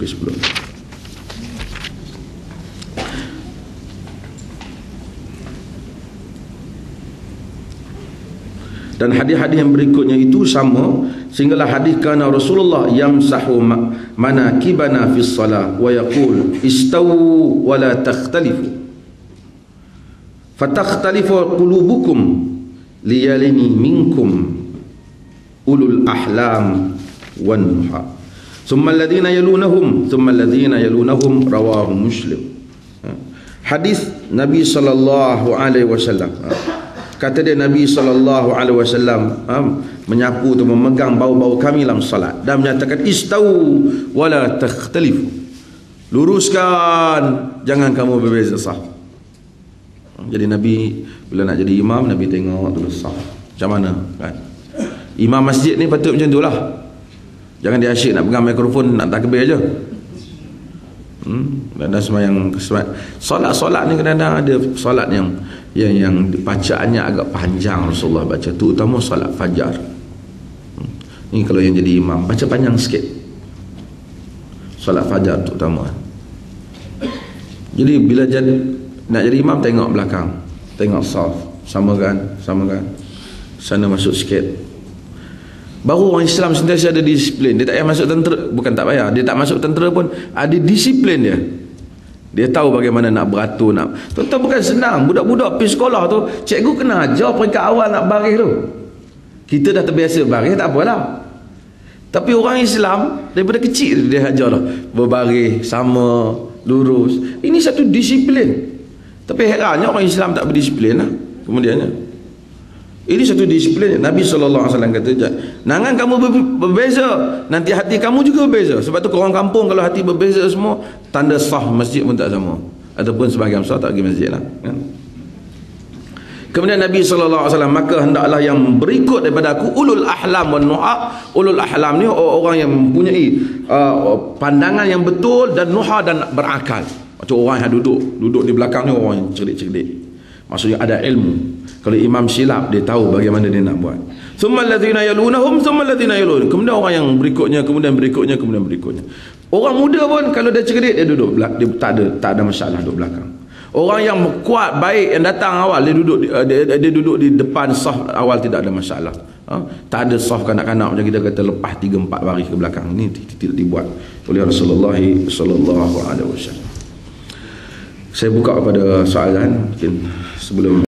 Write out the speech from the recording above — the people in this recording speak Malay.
pukul 10 dan hadis-hadis yang berikutnya itu sama sehinggalah hadis kana Rasulullah yamsahu manakibana fi salah wa yaqul istawu wa la takhtalifu. Fatakhtalifu qulubukum liyalini minkum ulul ahlam wan nuha thumma alladhina yalunahum thumma alladhina yalunahum rawahu muslim. Hadis Nabi alaihi wasallam. Kata dia Nabi sallallahu alaihi wasallam ha, menyapu atau memegang bau-bau kami dalam salat dan menyatakan istau wala takhtalifu. Luruskan jangan kamu berbeza sah. Jadi Nabi bila nak jadi imam Nabi tengok tu sah. Macam mana kan? Imam masjid ni patut macam itulah jangan dia asyik nak pegang mikrofon nak takbir aja hmm dan semayang solat-solat ni kadang-kadang ada solat yang yang yang bacaannya agak panjang Rasulullah baca. Terutama solat fajar. Hmm. ni kalau yang jadi imam baca panjang sikit. Solat fajar terutama. Jadi bila jadi nak jadi imam tengok belakang. Tengok saf sama kan? Sama kan? Sana masuk sikit baru orang Islam sentiasa ada disiplin dia tak payah masuk tentera bukan tak payah dia tak masuk tentera pun ada disiplin dia dia tahu bagaimana nak beratur nak. Tuan-tuan bukan senang. Budak-budak pergi sekolah tu, cikgu kena ajar peringkat awal nak baris tu. Kita dah terbiasa baris, tak apalah. Tapi orang Islam, daripada kecil dia ajar lah. Berbaris, sama, lurus. Ini satu disiplin. Tapi herannya orang Islam tak berdisiplin lah. Kemudiannya. Ini satu disiplin. Nabi SAW kata, Nangan kamu berbeza, nanti hati kamu juga berbeza. Sebab tu orang kampung kalau hati berbeza semua, tanda sah masjid pun tak sama. Ataupun sebagian sah tak pergi masjid lah. Kan? Kemudian Nabi SAW, maka hendaklah yang berikut daripada aku, ulul ahlam wa nuha. Ulul ahlam ni orang yang mempunyai uh, pandangan yang betul dan nuha dan berakal. Macam orang yang duduk, duduk di belakang ni orang yang cerdik-cerdik. Maksudnya ada ilmu. Kalau imam silap dia tahu bagaimana dia nak buat. Thumma alladhina yalunahum thumma alladhina yalun. Kemudian orang yang berikutnya, kemudian berikutnya, kemudian berikutnya. Orang muda pun kalau dia cerdik dia duduk dia tak ada tak ada masalah duduk belakang. Orang yang kuat baik yang datang awal dia duduk dia, dia, dia duduk di depan saf awal tidak ada masalah. Ha? Tak ada saf kanak-kanak macam kita kata lepas 3 4 baris ke belakang. Ini tidak dibuat oleh Rasulullah sallallahu alaihi wasallam. Saya buka pada soalan mungkin sebelum